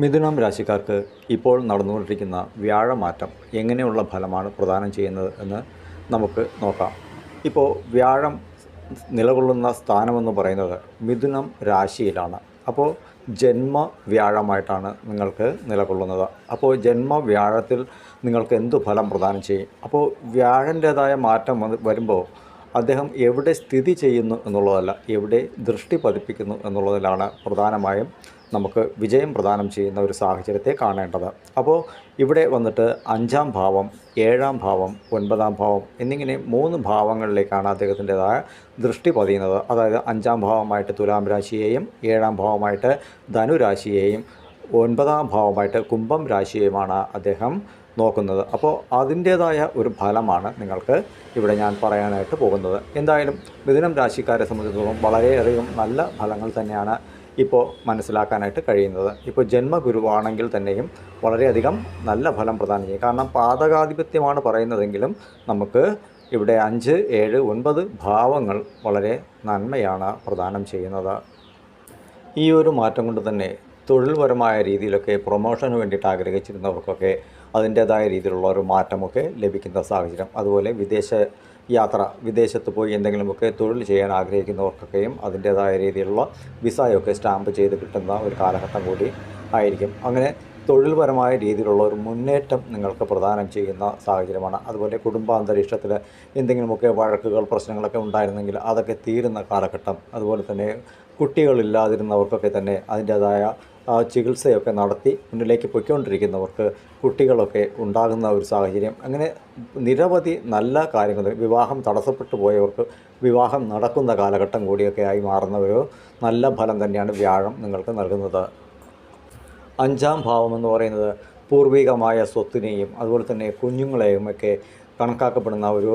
മിഥുനം രാശിക്കാർക്ക് ഇപ്പോൾ നടന്നുകൊണ്ടിരിക്കുന്ന വ്യാഴമാറ്റം എങ്ങനെയുള്ള ഫലമാണ് പ്രദാനം ചെയ്യുന്നത് എന്ന് നമുക്ക് നോക്കാം. ഇപ്പോൾ വ്യാഴം നിലകൊള്ളുന്ന സ്ഥാനമെന്ന് പറയുന്നത് മിഥുനം രാശിയിലാണ്. അപ്പോൾ ജന്മ വ്യാഴമായിട്ടാണ് നിങ്ങൾക്ക് നിലകൊള്ളുന്നത്. അപ്പോൾ ജന്മ വ്യാഴത്തിൽ നിങ്ങൾക്ക് എന്ത് ഫലം പ്രദാനം ചെയ്യും? അപ്പോൾ വ്യാഴന്റേതായ മാറ്റം വരുമ്പോൾ അദ്ദേഹം എവിടെ സ്ഥിതി ചെയ്യുന്നു എന്നുള്ളതല്ല എവിടെ ദൃഷ്ടി പതിപ്പിക്കുന്നു എന്നുള്ളതിലാണ് പ്രധാനമായും നമുക്ക് വിജയം പ്രദാനം ചെയ്യുന്ന ഒരു സാഹചര്യത്തെ കാണേണ്ടത്. അപ്പോൾ ഇവിടെ വന്നിട്ട് അഞ്ചാം ഭാവം ഏഴാം ഭാവം ഒൻപതാം ഭാവം എന്നിങ്ങനെ മൂന്ന് ഭാവങ്ങളിലേക്കാണ് അദ്ദേഹത്തിന്റെതായ ദൃഷ്ടി പതിയുന്നത്. അതായത് അഞ്ചാം ഭാവമായിട്ട് തുലാം രാശിയെയും ഏഴാം ഭാവമായിട്ട് ധനുരാശിയെയും ഒൻപതാം ഭാവമായിട്ട് കുംഭം രാശിയെയുമാണ് അദ്ദേഹം നോക്കുന്നത്. അപ്പോൾ അതിന്റേതായ ഒരു ഫലമാണ് നിങ്ങൾക്ക് ഇവിടെ ഞാൻ പറയാനായിട്ട് പോകുന്നത്. എന്തായാലും മിഥുനം രാശിക്കാരെ സംബന്ധിച്ചിടത്തോളം വളരെയധികം നല്ല ഫലങ്ങൾ തന്നെയാണ് ഇപ്പോൾ മനസ്സിലാക്കാനായിട്ട് കഴിയുന്നത്. ഇപ്പോൾ ജന്മഗുരുവാണെങ്കിൽ തന്നെയും വളരെയധികം നല്ല ഫലം പ്രദാനം ചെയ്യും. കാരണം പാതകാധിപത്യമാണ് പറയുന്നതെങ്കിലും നമുക്ക് ഇവിടെ അഞ്ച് ഏഴ് ഒൻപത് ഭാവങ്ങൾ വളരെ നന്മയാണ് പ്രദാനം ചെയ്യുന്നത്. ഈ ഒരു മാറ്റം കൊണ്ട് തന്നെ തൊഴിൽപരമായ രീതിയിലൊക്കെ പ്രൊമോഷന് വേണ്ടിയിട്ട് ആഗ്രഹിച്ചിരുന്നവർക്കൊക്കെ അതിന്റേതായ രീതിയിലുള്ള ഒരു മാറ്റമൊക്കെ ലഭിക്കുന്ന സാഹചര്യം. അതുപോലെ വിദേശ യാത്ര വിദേശത്ത് പോയി എന്തെങ്കിലുമൊക്കെ തൊഴിൽ ചെയ്യാൻ ആഗ്രഹിക്കുന്നവർക്കൊക്കെയും അതിന്റേതായ രീതിയിലുള്ള വിസയൊക്കെ സ്റ്റാമ്പ് ചെയ്ത് കിട്ടുന്ന ഒരു കാലഘട്ടം കൂടി ആയിരിക്കും. അങ്ങനെ തൊഴിൽപരമായ രീതിയിലുള്ള ഒരു മുന്നേറ്റം നിങ്ങൾക്ക് പ്രദാനം ചെയ്യുന്ന സാഹചര്യമാണ്. അതുപോലെ കുടുംബാന്തരീക്ഷത്തിൽ എന്തെങ്കിലുമൊക്കെ വഴക്കുകൾ പ്രശ്നങ്ങളൊക്കെ ഉണ്ടായിരുന്നെങ്കിൽ അതൊക്കെ തീരുന്ന കാലഘട്ടം. അതുപോലെ തന്നെ കുട്ടികളില്ലാതിരുന്നവർക്കൊക്കെ തന്നെ അതിന്റേതായ ചികിത്സയൊക്കെ നടത്തി മുന്നിലേക്ക് പൊയ്ക്കൊണ്ടിരിക്കുന്നവർക്ക് കുട്ടികളൊക്കെ ഉണ്ടാകുന്ന ഒരു സാഹചര്യം. അങ്ങനെ നിരവധി നല്ല കാര്യങ്ങൾ വിവാഹം തടസ്സപ്പെട്ടു പോയവർക്ക് വിവാഹം നടക്കുന്ന കാലഘട്ടം കൂടിയൊക്കെ ആയി മാറുന്ന ഒരു നല്ല ഫലം തന്നെയാണ് വ്യാഴം നിങ്ങൾക്ക് നൽകുന്നത്. അഞ്ചാം ഭാവം എന്ന് പറയുന്നത് പൂർവികമായ സ്വത്തിനെയും അതുപോലെ തന്നെ കുഞ്ഞുങ്ങളെയും ഒക്കെ കണക്കാക്കപ്പെടുന്ന ഒരു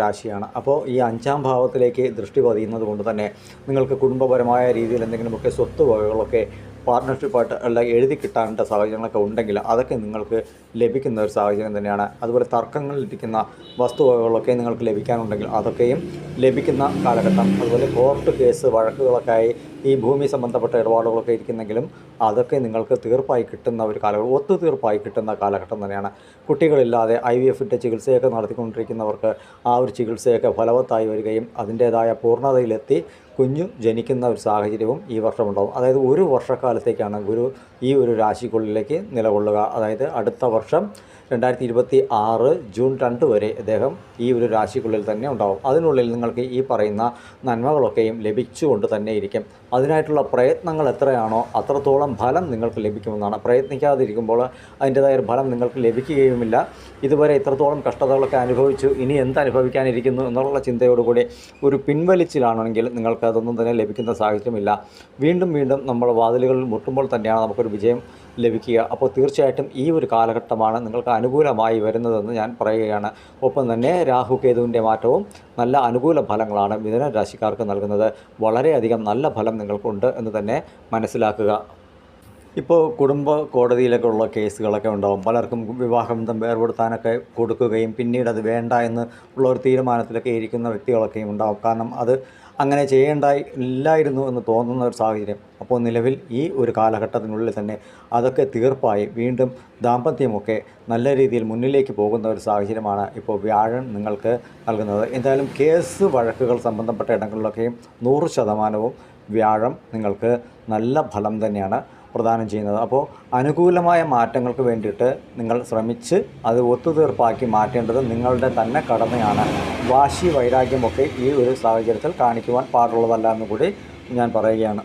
രാശിയാണ്. അപ്പോൾ ഈ അഞ്ചാം ഭാവത്തിലേക്ക് ദൃഷ്ടി പതിയുന്നത് കൊണ്ട് തന്നെ നിങ്ങൾക്ക് കുടുംബപരമായ രീതിയിൽ എന്തെങ്കിലുമൊക്കെ സ്വത്ത് വകകളൊക്കെ പാർട്ട്ണർഷിപ്പായിട്ട് അല്ല എഴുതി കിട്ടാനുള്ള സാഹചര്യങ്ങളൊക്കെ ഉണ്ടെങ്കിൽ അതൊക്കെ നിങ്ങൾക്ക് ലഭിക്കുന്ന ഒരു സാഹചര്യം തന്നെയാണ്. അതുപോലെ തർക്കങ്ങളിലിരിക്കുന്ന വസ്തുവകകളൊക്കെ നിങ്ങൾക്ക് ലഭിക്കാനുണ്ടെങ്കിൽ അതൊക്കെയും ലഭിക്കുന്ന കാലഘട്ടം. അതുപോലെ കോർട്ട് കേസ് വഴക്കുകളൊക്കെ ആയി ഈ ഭൂമി സംബന്ധപ്പെട്ട ഇടപാടുകളൊക്കെ ഇരിക്കുന്നെങ്കിലും അതൊക്കെ നിങ്ങൾക്ക് തീർപ്പായി കിട്ടുന്ന ഒരു കാലഘട്ടം ഒത്തു തീർപ്പായി കിട്ടുന്ന കാലഘട്ടം തന്നെയാണ്. കുട്ടികളില്ലാതെ ഐ വി എഫിന്റെ ചികിത്സയൊക്കെ നടത്തിക്കൊണ്ടിരിക്കുന്നവർക്ക് ആ ഒരു ചികിത്സയൊക്കെ ഫലവത്തായി വരികയും അതിന്റേതായ പൂർണതയിലെത്തി കുഞ്ഞു ജനിക്കുന്ന ഒരു സാഹചര്യവും ഈ വർഷമുണ്ടാകും അതായത് ഒരു വർഷക്കാലത്തേക്കാണ് ഗുരു ഈ ഒരു രാശിക്കുള്ളിലേക്ക് നിലകൊള്ളുക. അതായത് അടുത്ത വർഷം രണ്ടായിരത്തി ഇരുപത്തി ആറ് ജൂൺ രണ്ട് വരെ അദ്ദേഹം ഈ ഒരു രാശിക്കുള്ളിൽ തന്നെ ഉണ്ടാവും. അതിനുള്ളിൽ നിങ്ങൾക്ക് ഈ പറയുന്ന നന്മകളൊക്കെയും ലഭിച്ചുകൊണ്ട് തന്നെ ഇരിക്കും. അതിനായിട്ടുള്ള പ്രയത്നങ്ങൾ എത്രയാണോ അത്രത്തോളം ഫലം നിങ്ങൾക്ക് ലഭിക്കുമെന്നാണ്. പ്രയത്നിക്കാതിരിക്കുമ്പോൾ അതിന്റേതായ ഫലം നിങ്ങൾക്ക് ലഭിക്കുകയുമില്ല. ഇതുവരെ ഇത്രത്തോളം കഷ്ടതകളൊക്കെ അനുഭവിച്ചു. ഇനി എന്ത് അനുഭവിക്കാനിരിക്കുന്നു എന്നുള്ള ചിന്തയോടുകൂടി ഒരു പിൻവലിച്ചിലാണെങ്കിൽ നിങ്ങൾക്ക് അതൊന്നും തന്നെ ലഭിക്കുന്ന സാഹചര്യമില്ല. വീണ്ടും വീണ്ടും നമ്മൾ വാതിലുകളിൽ മുട്ടുമ്പോൾ തന്നെയാണ് നമുക്കൊരു വിജയം ലഭിക്കുക. അപ്പോൾ തീർച്ചയായിട്ടും ഈ ഒരു കാലഘട്ടമാണ് നിങ്ങൾക്ക് അനുകൂലമായി വരുന്നതെന്ന് ഞാൻ പറയുകയാണ്. ഒപ്പം തന്നെ രാഹു കേതുവിന്റെ മാറ്റവും നല്ല അനുകൂല ഫലങ്ങളാണ് മിഥുന രാശിക്കാർക്ക് നൽകുന്നത്. വളരെയധികം നല്ല ഫലം നിങ്ങൾക്കുണ്ട് എന്ന് തന്നെ മനസ്സിലാക്കുക. ഇപ്പോൾ കുടുംബ കോടതിയിലൊക്കെ ഉള്ള കേസുകളൊക്കെ ഉണ്ടാവും. പലർക്കും വിവാഹബന്ധം വേർപെടുത്താനൊക്കെ കൊടുക്കുകയും പിന്നീട് അത് വേണ്ട എന്ന് ഉള്ള ഒരു തീരുമാനത്തിലൊക്കെ ഇരിക്കുന്ന വ്യക്തികളൊക്കെയും ഉണ്ടാവും. കാരണം അത് അങ്ങനെ ചെയ്യേണ്ടായി ഇല്ലായിരുന്നു എന്ന് തോന്നുന്ന ഒരു സാഹചര്യം. അപ്പോൾ നിലവിൽ ഈ ഒരു കാലഘട്ടത്തിനുള്ളിൽ തന്നെ അതൊക്കെ തീർപ്പായി. വീണ്ടും ദാമ്പത്യമൊക്കെ നല്ല രീതിയിൽ മുന്നിലേക്ക് പോകുന്ന ഒരു സാഹചര്യമാണ് ഇപ്പോൾ വ്യാഴൻ നിങ്ങൾക്ക് നൽകുന്നത്. എന്തായാലും കേസ് വഴക്കുകൾ സംബന്ധപ്പെട്ട ഇടങ്ങളിലൊക്കെയും നൂറ് ശതമാനവും വ്യാഴം നിങ്ങൾക്ക് നല്ല ഫലം തന്നെയാണ് പ്രദാനം ചെയ്യുന്നത്. അപ്പോൾ അനുകൂലമായ മാറ്റങ്ങൾക്ക് വേണ്ടിയിട്ട് നിങ്ങൾ ശ്രമിച്ച് അത് ഒത്തുതീർപ്പാക്കി മാറ്റേണ്ടത് നിങ്ങളുടെ തന്നെ കടമയാണ്. വാശി വൈരാഗ്യമൊക്കെ ഈ ഒരു സാഹചര്യത്തിൽ കാണിക്കുവാൻ പാടുള്ളതല്ല എന്ന് കൂടി ഞാൻ പറയുകയാണ്.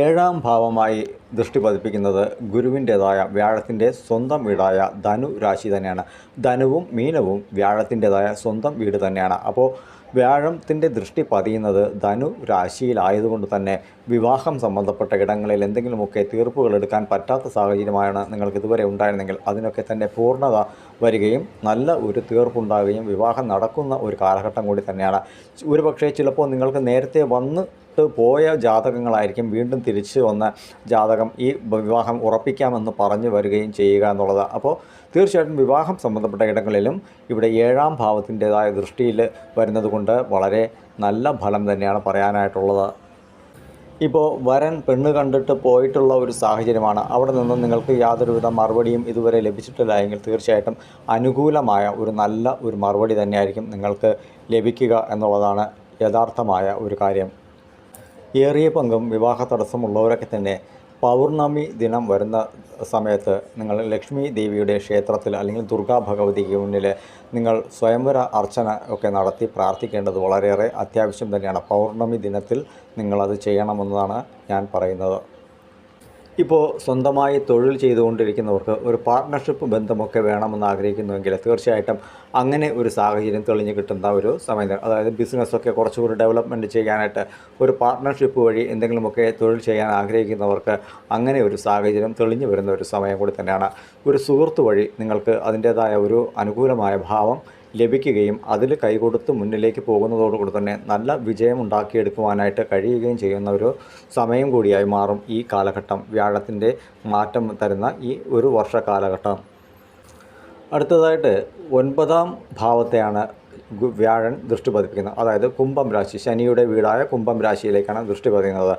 ഏഴാം ഭാവമായി ദൃഷ്ടി പതിപ്പിക്കുന്നത് ഗുരുവിന്റേതായ വ്യാഴത്തിന്റെ സ്വന്തം വീടായ ധനു രാശി തന്നെയാണ്. ധനുവും മീനവും വ്യാഴത്തിന്റേതായ സ്വന്തം വീട് തന്നെയാണ്. അപ്പോൾ വ്യാഴത്തിന്റെ ദൃഷ്ടി പതിയുന്നത് ധനു രാശിയിലായതുകൊണ്ട് തന്നെ വിവാഹം സംബന്ധപ്പെട്ട ഇടങ്ങളിൽ എന്തെങ്കിലുമൊക്കെ തീർപ്പുകൾ എടുക്കാൻ പറ്റാത്ത സാഹചര്യമാണ് നിങ്ങൾക്ക് ഇതുവരെ ഉണ്ടായിരുന്നെങ്കിൽ അതിനൊക്കെ തന്നെ പൂർണത വരികയും നല്ല ഒരു തീർപ്പുണ്ടാവുകയും വിവാഹം നടക്കുന്ന ഒരു കാലഘട്ടം കൂടി തന്നെയാണ്. ഒരുപക്ഷേ ചിലപ്പോൾ നിങ്ങൾക്ക് നേരത്തെ വന്ന് പോയ ജാതകങ്ങളായിരിക്കും വീണ്ടും തിരിച്ചു വന്ന ജാതകം ഈ വിവാഹം ഉറപ്പിക്കാമെന്ന് പറഞ്ഞു വരികയും ചെയ്യുക എന്നുള്ളത്. അപ്പോൾ തീർച്ചയായിട്ടും വിവാഹം സംബന്ധപ്പെട്ട ഇടങ്ങളിലും ഇവിടെ ഏഴാം ഭാവത്തിന്റേതായ ദൃഷ്ടിയിൽ വരുന്നത് കൊണ്ട് വളരെ നല്ല ഫലം തന്നെയാണ് പറയാനായിട്ടുള്ളത്. ഇപ്പോൾ വരൻ പെണ്ണ് കണ്ടിട്ട് പോയിട്ടുള്ള ഒരു സാഹചര്യമാണ്. അവിടെ നിന്ന് നിങ്ങൾക്ക് യാതൊരുവിധ മറുപടിയും ഇതുവരെ ലഭിച്ചിട്ടില്ല എങ്കിൽ തീർച്ചയായിട്ടും അനുകൂലമായ ഒരു നല്ല ഒരു മറുപടി തന്നെയായിരിക്കും നിങ്ങൾക്ക് ലഭിക്കുക എന്നുള്ളതാണ് യഥാർത്ഥമായ ഒരു കാര്യം. ഏറിയ പങ്കും വിവാഹ തടസ്സമുള്ളവരൊക്കെ തന്നെ പൗർണമി ദിനം വരുന്ന സമയത്ത് നിങ്ങൾ ലക്ഷ്മി ദേവിയുടെ ക്ഷേത്രത്തിൽ അല്ലെങ്കിൽ ദുർഗാ ഭഗവതിക്ക് മുന്നിൽ നിങ്ങൾ സ്വയംവര അർച്ചന ഒക്കെ നടത്തി പ്രാർത്ഥിക്കേണ്ടത് വളരെയേറെ അത്യാവശ്യം തന്നെയാണ്. പൗർണമി ദിനത്തിൽ നിങ്ങളത് ചെയ്യണമെന്നതാണ് ഞാൻ പറയുന്നത്. ഇപ്പോൾ സ്വന്തമായി തൊഴിൽ ചെയ്തുകൊണ്ടിരിക്കുന്നവർക്ക് ഒരു പാർട്ട്ണർഷിപ്പ് ബന്ധമൊക്കെ വേണമെന്ന് ആഗ്രഹിക്കുന്നുവെങ്കിൽ തീർച്ചയായിട്ടും അങ്ങനെ ഒരു സാഹചര്യം തെളിഞ്ഞു കിട്ടുന്ന ഒരു സമയം. അതായത് ബിസിനസ്സൊക്കെ കുറച്ചുകൂടി ഡെവലപ്മെന്റ് ചെയ്യാനായിട്ട് ഒരു പാർട്ട്ണർഷിപ്പ് വഴി എന്തെങ്കിലുമൊക്കെ തൊഴിൽ ചെയ്യാൻ ആഗ്രഹിക്കുന്നവർക്ക് അങ്ങനെ ഒരു സാഹചര്യം തെളിഞ്ഞു വരുന്ന ഒരു സമയം കൂടി തന്നെയാണ് ഒരു സുഹൃത്ത് വഴി നിങ്ങൾക്ക് അതിന്റേതായ ഒരു അനുകൂലമായ ഭാവം ലഭിക്കുകയും അതിൽ കൈകൊടുത്ത് മുന്നിലേക്ക് പോകുന്നതോടുകൂടി തന്നെ നല്ല വിജയം ഉണ്ടാക്കിയെടുക്കുവാനായിട്ട് കഴിയുകയും ചെയ്യുന്ന ഒരു സമയം കൂടിയായി മാറും ഈ കാലഘട്ടം. വ്യാഴത്തിന്റെ മാറ്റം തരുന്ന ഈ ഒരു വർഷ കാലഘട്ടം. അടുത്തതായിട്ട് ഒൻപതാം ഭാവത്തെയാണ് വ്യാഴൻ ദൃഷ്ടി പതിപ്പിക്കുന്നത്. അതായത് കുംഭം രാശി ശനിയുടെ വീടായ കുംഭം രാശിയിലേക്കാണ് ദൃഷ്ടി പതിക്കുന്നത്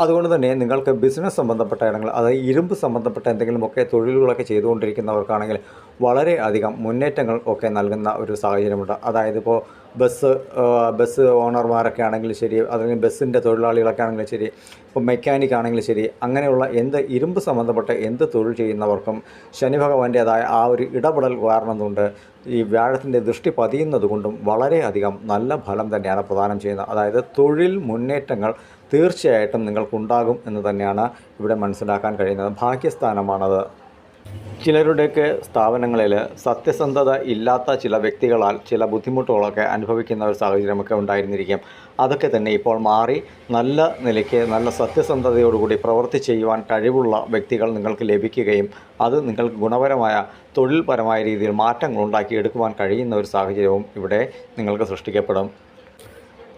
അതുകൊണ്ട് തന്നെ നിങ്ങൾക്ക് ബിസിനസ് സംബന്ധപ്പെട്ട ഇടങ്ങൾ അതായത് ഇരുമ്പ് സംബന്ധപ്പെട്ട എന്തെങ്കിലുമൊക്കെ തൊഴിലുകളൊക്കെ ചെയ്തുകൊണ്ടിരിക്കുന്നവർക്കാണെങ്കിൽ വളരെ അധികം മുന്നേറ്റങ്ങൾ ഒക്കെ നൽകുന്ന ഒരു സാഹചര്യമുണ്ട്. അതായത് ഇപ്പോൾ ബസ് ബസ് ഓണർമാരൊക്കെ ആണെങ്കിലും ശരി അല്ലെങ്കിൽ ബസ്സിന്റെ തൊഴിലാളികളൊക്കെ ആണെങ്കിലും ശരി ഇപ്പോൾ മെക്കാനിക് ആണെങ്കിലും ശരി അങ്ങനെയുള്ള എന്ത് ഇരുമ്പ് സംബന്ധപ്പെട്ട എന്ത് തൊഴിൽ ചെയ്യുന്നവർക്കും ശനി ഭഗവാന്റേതായ ആ ഒരു ഇടപെടൽ കാരണം ഈ വ്യാഴത്തിന്റെ ദൃഷ്ടി പതിയുന്നത് കൊണ്ടും വളരെയധികം നല്ല ഫലം തന്നെയാണ് പ്രദാനം ചെയ്യുന്നത്. അതായത് തൊഴിൽ മുന്നേറ്റങ്ങൾ തീർച്ചയായിട്ടും നിങ്ങൾക്കുണ്ടാകും എന്ന് തന്നെയാണ് ഇവിടെ മനസ്സിലാക്കാൻ കഴിയുന്നത്. ഭാഗ്യസ്ഥാനമാണത്. ചിലരുടെയൊക്കെ സ്ഥാപനങ്ങളിൽ സത്യസന്ധത ഇല്ലാത്ത ചില വ്യക്തികളാൽ ചില ബുദ്ധിമുട്ടുകളൊക്കെ അനുഭവിക്കുന്ന ഒരു സാഹചര്യമൊക്കെ ഉണ്ടായിരുന്നിരിക്കും. അതൊക്കെ തന്നെ ഇപ്പോൾ മാറി നല്ല നിലയ്ക്ക് നല്ല സത്യസന്ധതയോടുകൂടി പ്രവർത്തി ചെയ്യുവാൻ കഴിവുള്ള വ്യക്തികൾ നിങ്ങൾക്ക് ലഭിക്കുകയും അത് നിങ്ങൾക്ക് ഗുണപരമായ തൊഴിൽപരമായ രീതിയിൽ മാറ്റങ്ങൾ ഉണ്ടാക്കി എടുക്കുവാൻ കഴിയുന്ന ഒരു സാഹചര്യവും ഇവിടെ നിങ്ങൾക്ക് സൃഷ്ടിക്കപ്പെടും.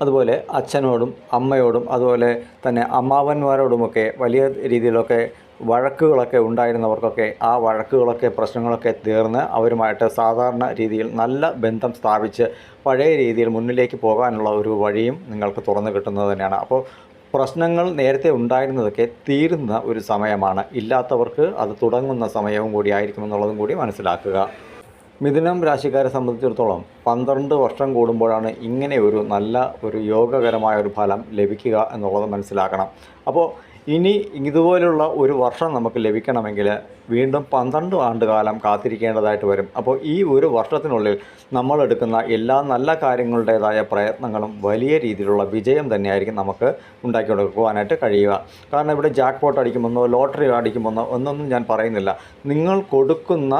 അതുപോലെ അച്ഛനോടും അമ്മയോടും അതുപോലെ തന്നെ അമ്മാവന്മാരോടുമൊക്കെ വലിയ രീതിയിലൊക്കെ വഴക്കുകളൊക്കെ ഉണ്ടായിരുന്നവർക്കൊക്കെ ആ വഴക്കുകളൊക്കെ പ്രശ്നങ്ങളൊക്കെ തീർന്ന് അവരുമായിട്ട് സാധാരണ രീതിയിൽ നല്ല ബന്ധം സ്ഥാപിച്ച് പഴയ രീതിയിൽ മുന്നിലേക്ക് പോകാനുള്ള ഒരു വഴിയും നിങ്ങൾക്ക് തുറന്നു കിട്ടുന്നത് തന്നെയാണ്. അപ്പോൾ പ്രശ്നങ്ങൾ നേരത്തെ ഉണ്ടായിരുന്നതൊക്കെ തീരുന്ന ഒരു സമയമാണ്. ഇല്ലാത്തവർക്ക് അത് തുടങ്ങുന്ന സമയവും കൂടി ആയിരിക്കുമെന്നുള്ളതും കൂടി മനസ്സിലാക്കുക. മിഥുനം രാശിക്കാരെ സംബന്ധിച്ചിടത്തോളം പന്ത്രണ്ട് വർഷം കൂടുമ്പോഴാണ് ഇങ്ങനെ ഒരു നല്ല ഒരു യോഗകരമായ ഒരു ഫലം ലഭിക്കുക എന്നുള്ളത് മനസ്സിലാക്കണം. അപ്പോൾ ഇനി ഇതുപോലുള്ള ഒരു വർഷം നമുക്ക് ലഭിക്കണമെങ്കിൽ വീണ്ടും പന്ത്രണ്ട് ആണ്ടുകാലം കാത്തിരിക്കേണ്ടതായിട്ട് വരും. അപ്പോൾ ഈ ഒരു വർഷത്തിനുള്ളിൽ നമ്മൾ എടുക്കുന്ന എല്ലാ നല്ല കാര്യങ്ങളുടേതായ പ്രയത്നങ്ങളും വലിയ രീതിയിലുള്ള വിജയം തന്നെയായിരിക്കും നമുക്ക് ഉണ്ടാക്കിയെടുക്കുവാനായിട്ട് കഴിയുക. കാരണം ഇവിടെ ജാക്ക് പോട്ട് അടിക്കുമെന്നോ ലോട്ടറി അടിക്കുമെന്നോ ഒന്നൊന്നും ഞാൻ പറയുന്നില്ല. നിങ്ങൾ കൊടുക്കുന്ന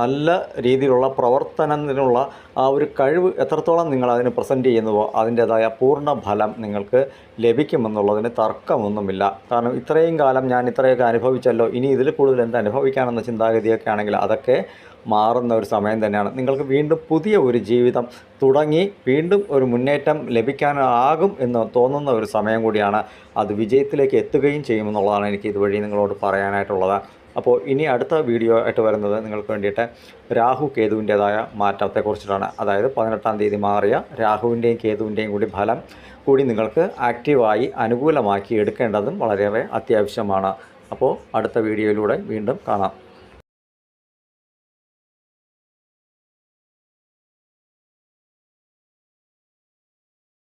നല്ല രീതിയിലുള്ള പ്രവർത്തനത്തിനുള്ള ആ ഒരു കഴിവ് എത്രത്തോളം നിങ്ങൾ അതിന് പ്രസന്റ് ചെയ്യുന്നുവോ അതിന്റേതായ പൂർണ ഫലം നിങ്ങൾക്ക് ലഭിക്കുമെന്നുള്ളതിന് തർക്കമൊന്നുമില്ല. കാരണം ഇത്രയും കാലം ഞാൻ ഇത്രയൊക്കെ അനുഭവിച്ചല്ലോ. ഇനി ഇതിൽ കൂടുതൽ എന്ത് അനുഭവിക്കാനെന്ന ചിന്താഗതിയൊക്കെ ആണെങ്കിൽ അതൊക്കെ മാറുന്ന ഒരു സമയം തന്നെയാണ്. നിങ്ങൾക്ക് വീണ്ടും പുതിയ ഒരു ജീവിതം തുടങ്ങി വീണ്ടും ഒരു മുന്നേറ്റം ലഭിക്കാനാകും എന്ന് തോന്നുന്ന ഒരു സമയം കൂടിയാണ് അത് വിജയത്തിലേക്ക് എത്തുകയും ചെയ്യുമെന്നുള്ളതാണ് എനിക്ക് ഇതുവഴി നിങ്ങളോട് പറയാനായിട്ടുള്ളത്. അപ്പോൾ ഇനി അടുത്ത വീഡിയോ ആയിട്ട് വരുന്നത് നിങ്ങൾക്ക് വേണ്ടിയിട്ട് രാഹു കേതുവിന്റേതായ മാറ്റത്തെക്കുറിച്ചിട്ടാണ് അതായത് പതിനെട്ടാം തീയതി മാറിയ രാഹുവിന്റെയും കേതുവിന്റെയും കൂടി ഫലം കൂടി നിങ്ങൾക്ക് ആക്റ്റീവായി അനുകൂലമാക്കി എടുക്കേണ്ടതും വളരെയേറെ അത്യാവശ്യമാണ്. അപ്പോൾ അടുത്ത വീഡിയോയിലൂടെ വീണ്ടും കാണാം.